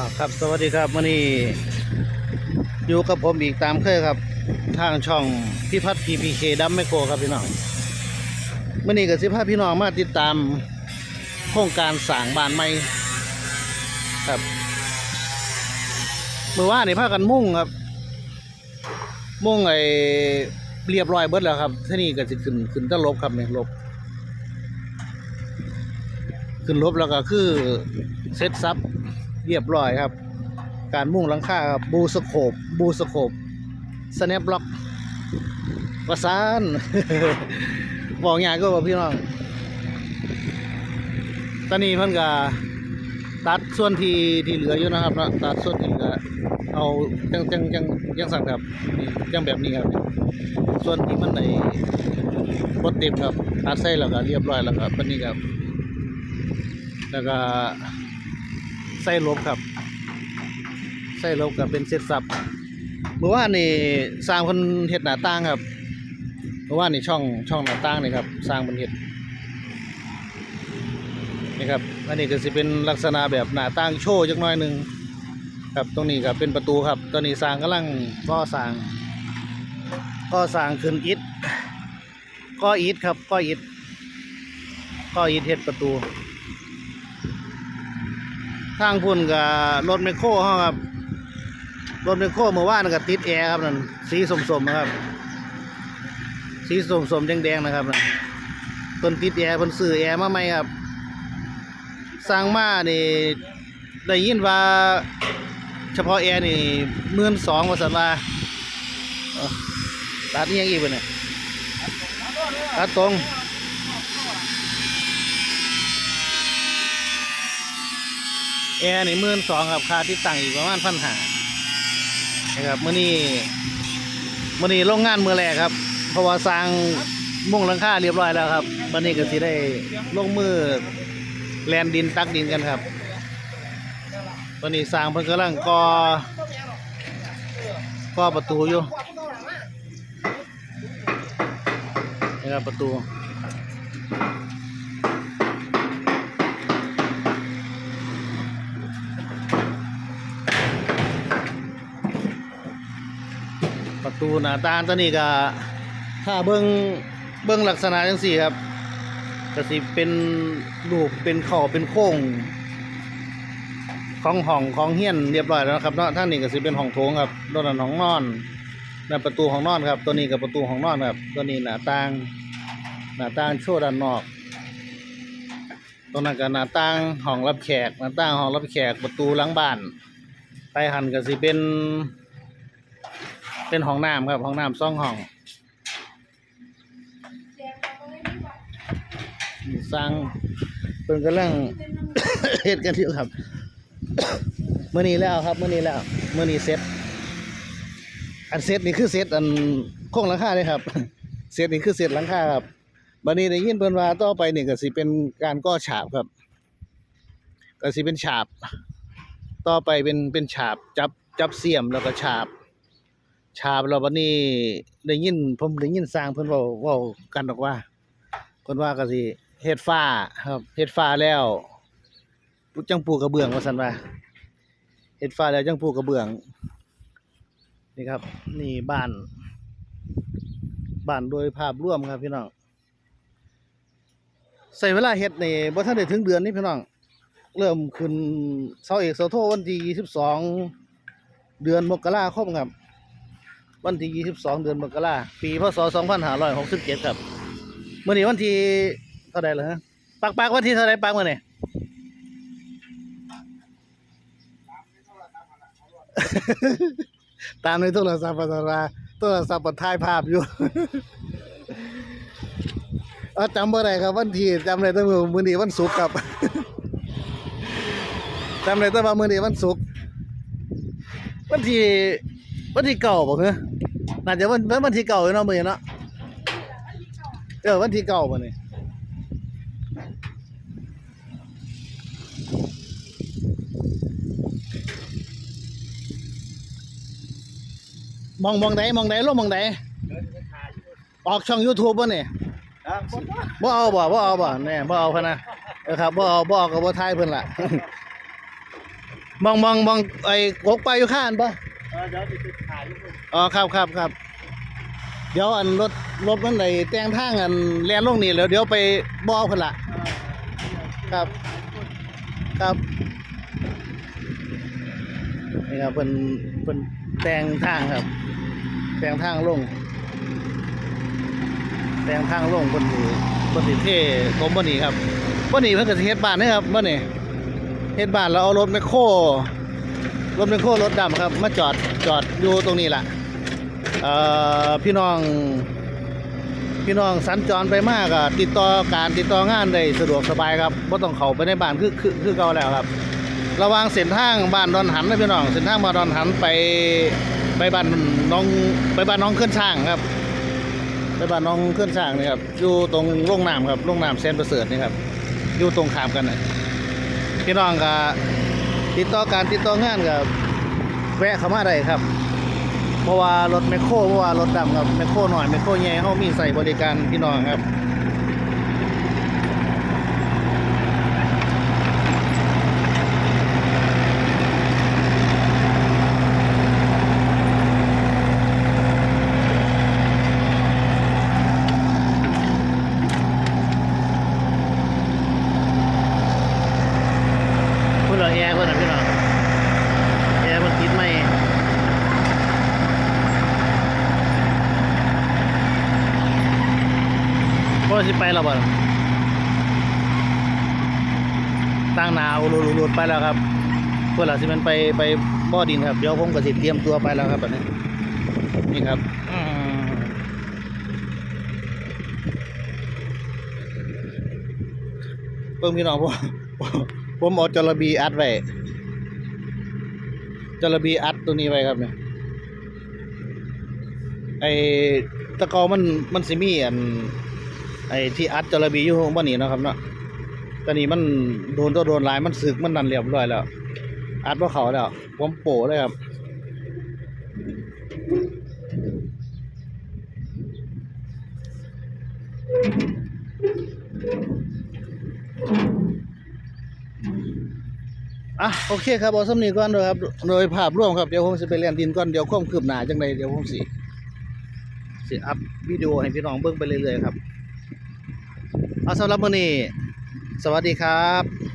อ่าครับสวัสดีครับวันนี้อยู่กับผมอีกตามเคยครับ ทางช่องพิพัฒน์พีพีเคดัมแมโกครับพี่น้องวันนี้กับสิพาพี่น้องมาติดตามโครงการสางบานใหม่ครับเมื่อวานนี่พากันมุ่งครับ มุ่งไอ้เรียบร้อยเบิดแล้วครับที่นี่ก็จะขึ้นขึ้นตะลบครับเนี่ยลบ ขึ้นลบแล้วก็คือเซ็ตซับ เรียบร้อยครับ การมุ่งหลังคาครับบูสโคปบูสโคปสแนปล็อกประสานบอกอย่างก็บอกพี่น้อง ตอนนี้เพิ่นก็ตัดส่วนที่ที่เหลืออยู่นะครับนะตัดส่วนที่เหลือ เอาจังจังจังจังสั่งครับจังแบบนี้ครับ ส่วนที่มันในบดเต็มครับตัดใส่แล้วก็เรียบร้อยแล้วครับวันนี้ครับ แล้วก็ ส่ลบครับใส่ลบกับเป็นเซตซับเมื่อวานนี่สร้างคนเฮ็ดหน้าต่างครับเมื่อวานนี่ช่องช่องหน้าต่างนี่ครับ สร้างบนเฮ็ดนี่ครับอันนี้ก็สิเป็นลักษณะแบบหน้าต่างโชว์จักน่อยหนึงครับตรงนี้ก็เป็นประตูครับ ตอนนี้สร้างกำลังก่อสร้างก่อสร้างขึ้นอิฐก่ออิฐครับก่ออิฐก่ออิฐเฮ็ดประตู ทางพุ่นกับรถไมคโครเฮาครับ รถไมคโครเมื่อวานก็ติดแอร์ครับนั่นสีสมๆนะครับ สีสมๆแดงๆนะครับนั่นเพิ่นติดแอร์เพิ่นซื้อแอร์มาใหม่ครับสร้างมานี่ได้ยินว่าเฉพาะแอร์นี่หมื่นสองว่าสันว่าตัดอิหยังอีกบ่เนี่ยตัดตรง แอร์นี่มื่นสองครับค่าที่ตั้งอีกประมาณพันหานะครับมื่อนี้มื่อนี้โรงงานมือแรกครับ เพราะว่าสร้างมุ่งหลังคาเรียบร้อยแล้วครับวันนี้ก็สิได้ลงมือแลนดินตักดินกันครับวันนี้สร้างเพิ่นกำลังก่อก่อประตูอยู่นะครับประตู ตูหน้าตางตัวนี้ก็ถ้าเบิ้งเบิ้งลักษณะจังสี่ครับก็สิเป็นรูปเป็นขอเป็นโค้งของห้องของเฮียนเรียบร้อยแล้วนะครับเนาะท่านนี้ก็สิเป็นห้องโถงครับตัวนั้นห้องนอนนั่นประตูห้องนอนครับ ตัวนี้กับประตูห้องนอนครับ ตัวนี้หน้าต่างหน้าต่างโชว์ด้านนอกตรงนั้นก็หน้าต่างห้องรับแขกหน้าต่างห้องรับแขกประตูหลังบ้านไปหันก็สิเป็น เป็นห้องน้ำครับห้องน้ำซ่องห้องสร้างเพิ่นกำลังเฮ็ดกันอยู่ครับเมื้อนี้แล้วครับเมื้อนี้แล้วเมื้อนี้เสร็จอันเสร็จนี่คือเสร็จอันโครงหลังคาเลยครับเสร็จนี่คือเสร็จหลังคาครับบัดนี้ได้ยินเพิ่นว่าต่อไปนี่ก็สิเป็นการก่อฉาบครับก็สิเป็นฉาบ ต่อไปเป็นเป็นฉาบจับจับเสียมแล้วก็ฉาบ ชาบเราวันนี้ได้ยินผมได้ยินสร้างเพิ่นเว้าเว้ากันบอกว่าเพิ่นว่าก็สิเฮ็ดฟ้าครับเฮ็ดฟ้าแล้วจังปูกระเบื้องว่าซั่นว่าเฮ็ดฟ้าแล้วจังปูกระเบื้อง นี่ครับ นี่บ้านบ้านโดยภาพรวมครับพี่น้องใช้เวลาเฮ็ดนี่บ่ทันได้ถึงเดือนนี้พี่น้องเริ่มขึ้นเสาเอกเสาโทวันที่22เดือนมกราคมครับ วันที่ 22 เดือนมกราปีพศ 2567 ครับเมื่อนี้วันที่เท่าใดเหรอฮะปักปักวันที่เท่าใดปักมื่อนี้ตามในโทรศัพท์ปัตราโทรศัพท์ปัดถ่ายภาพอยู่เอาจำบ่ได้ครับวันที่จำได้แต่มื้อมื้อนี้วันศุกร์ครับจำได้แต่ว่ามื้อนี้วันศุกร์วันที่ วันที่เก่าบ่เหรอน่าจะวันวันที่เก่าอยู่เนาะมื้อเนาะเออวันที่เก่าบ่นี่มองมองไหนมองไหนลงมองไหนออกช่อง YouTube บ่นี่บ่เอาบ่บ่เอาบ่แน่บ่เอาพะนะเออครับบ่เอาบ่เอาก็บ่ทายเพิ่นล่ะมองมองมองไอ้กกไปอยู่ข้างบ่เดี๋ยว อ๋อครับครับครับ เดี๋ยวอันรถรถมันไหนแต่งทางอันแลนลงนี่แล้วเดี๋ยวไปบ่อเพิ่นละครับ ครับนี่ครับเป็นเป็นแต่งทางครับ แต่งทางลง แต่งทางลงบนนี้บนนี้เท่กรมบนนี้ครับบนนี้เพิ่นก็สิเฮ็ดบ้านนะครับบนนี้เฮ็ดบ้านแล้วเอารถแมคโคร รถแมคโครรถดำครับ มาจอดจอดอยู่ตรงนี้แหละพี่น้อง พี่น้องสัญจรไปมากอะติดต่อการติดต่องานได้สะดวกสบายครับบ่ต้องเข้าไปในบ้านคือคือคือเก่าแล้วครับ ระว่างเส้นทางบ้านดอนหันนะพี่น้องเส้นทางมาดอนหันไปไปบ้านน้องไปบ้านน้องเคลื่อนช่างครับ ไปบ้านน้องเคลื่อนช่างนี่ครับอยู่ตรงโรงน้ำครับโรงน้ำเซนประเสริฐนี่ครับอยู่ตรงขามกันนะพี่น้องก็ ติดต่อการติดต่องานกับแวะเข้ามาได้ครับ เพราะว่ารถแมคโครเพราะว่ารถดำกับแมคโครหน่อยแมคโครใหญ่เขามีใส่บริการพี่น้องครับ เพื่อนเราแอร์เพื่อนนะพี่น้องแอร์มันติดไหม พ่อสิไปแล้วบ่ตั้งนาวรุดไปแล้วครับเพื่อนเราสิมันไปไปบ่อดินครับเดี๋ยวผมก็สิเตรียมตัวไปแล้วครับแบบนี้นี่ครับเพิ่งพี่น้องผมผมเอาจระบีอัดไว้จระบีอัดตัวนี้ไว้ครับเนี่ยไอตะกอมันมันสิมีอัน ไอ้ที่อัดจระบีอยู่ข้างบนนี้เนาะครับเนาะตอนนี้มันโดนตัวโดนลายมันสึกมันนันเรียบร้อยแล้ว อัดว่าเขาแล้วผมโปะเลยครับอะโอเคครับเอาสำนีก่อนเลยครับ โดยภาพรวมครับ เดี๋ยวผมจะไปเรียนดินก่อน เดี๋ยวความคืบหน้าจังใดเดี๋ยวผมสิสิอัพวิดีโอให้พี่น้องเบิ่งไปเรื่อยๆครับ เอาสำหรับมื้อนี้สวัสดีครับ